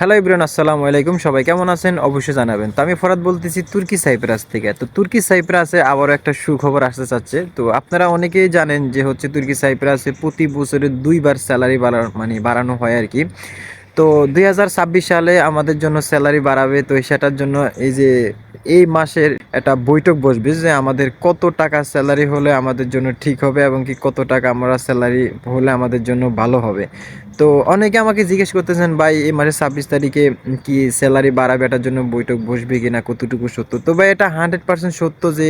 Hello Ibran আসসালামু আলাইকুম। সবাই কেমন আছেন? অবশ্যই জানাবেন। তো আমি ফরাদ বলতেছি তুর্কি সাইপ্রাস থেকে। তো তুর্কি সাইপ্রাসে আবারও একটা সুখবর আসতে চাচ্ছে। তো আপনারা অনেকেই জানেন যে হচ্ছে তুর্কি সাইপ্রাসে প্রতি বছরে দুইবার স্যালারি বাড়ানো মানে বাড়ানো হয় আর কি। তো দুই হাজার ছাব্বিশ সালে আমাদের জন্য স্যালারি বাড়াবে। তো সেটার জন্য এই যে এই মাসের একটা বৈঠক বসবে যে আমাদের কত টাকা স্যালারি হলে আমাদের জন্য ঠিক হবে এবং কি কত টাকা আমরা স্যালারি হলে আমাদের জন্য ভালো হবে। তো অনেকে আমাকে জিজ্ঞেস করতেছেন, ভাই, এই মাসের ছাব্বিশ তারিখে কি স্যালারি বাড়াবে? এটার জন্য বৈঠক বসবে কিনা? কতটুকু সত্য? তো ভাই, এটা হান্ড্রেড পার্সেন্ট সত্য যে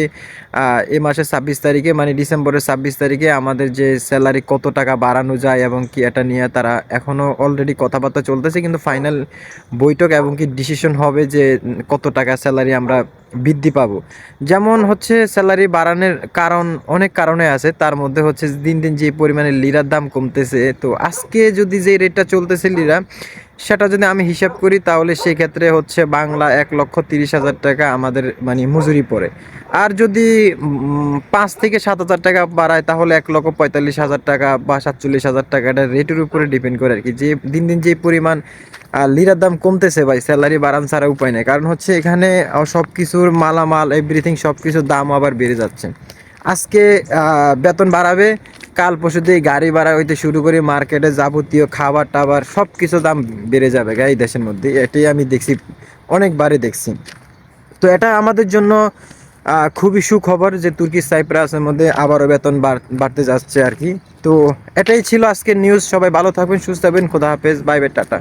এই মাসের ছাব্বিশ তারিখে মানে ডিসেম্বরের ছাব্বিশ তারিখে আমাদের যে স্যালারি কত টাকা বাড়ানো যায় এবং কি এটা নিয়ে তারা এখনও অলরেডি কথাবার্তা চলতেছে। কিন্তু ফাইনাল বৈঠক এবং কি ডিসিশন হবে যে কত টাকা স্যালারি আমরা বৃদ্ধি পাব। যেমন হচ্ছে স্যালারি বাড়ানোর কারণ, অনেক কারণে আছে। তার মধ্যে হচ্ছে দিন দিন যে পরিমাণে লিরার দাম কমতেছে, তো আজকে যদি যে রেটটা চলতেছে লিরা সেটা যদি আমি হিসাব করি, তাহলে সেক্ষেত্রে হচ্ছে বাংলা এক লক্ষ তিরিশ হাজার টাকা আমাদের মানে মজুরি পড়ে। আর যদি পাঁচ থেকে সাত হাজার টাকা বাড়ায়, তাহলে এক লক্ষ পঁয়তাল্লিশ হাজার টাকা বা সাতচল্লিশ হাজার টাকা, এটা রেটের উপরে ডিপেন্ড করে আর কি। যে দিন দিন যে পরিমাণ লিরার দাম কমতেছে ভাই স্যালারি বাড়ান ছাড়া উপায় নেই। কারণ হচ্ছে এখানে সব কিছুর মালামাল এভরিথিং সব কিছুর দাম আবার বেড়ে যাচ্ছে। আজকে বেতন বাড়াবে, কাল পরশু দিয়ে গাড়ি ভাড়া হইতে শুরু করে, মার্কেটে যাবতীয় খাবার টাবার সব কিছু দাম বেড়ে যাবে এই দেশের মধ্যে। এটাই আমি দেখছি, অনেকবারই দেখছি। তো এটা আমাদের জন্য খুবই সুখবর যে তুর্কি সাইপ্রাসের মধ্যে আবারও বেতন বাড়তে যাচ্ছে আর কি। তো এটাই ছিল আজকের নিউজ সবাই ভালো থাকবেন, সুস্থ থাকবেন। খোদা হাফেজ। Bye tata.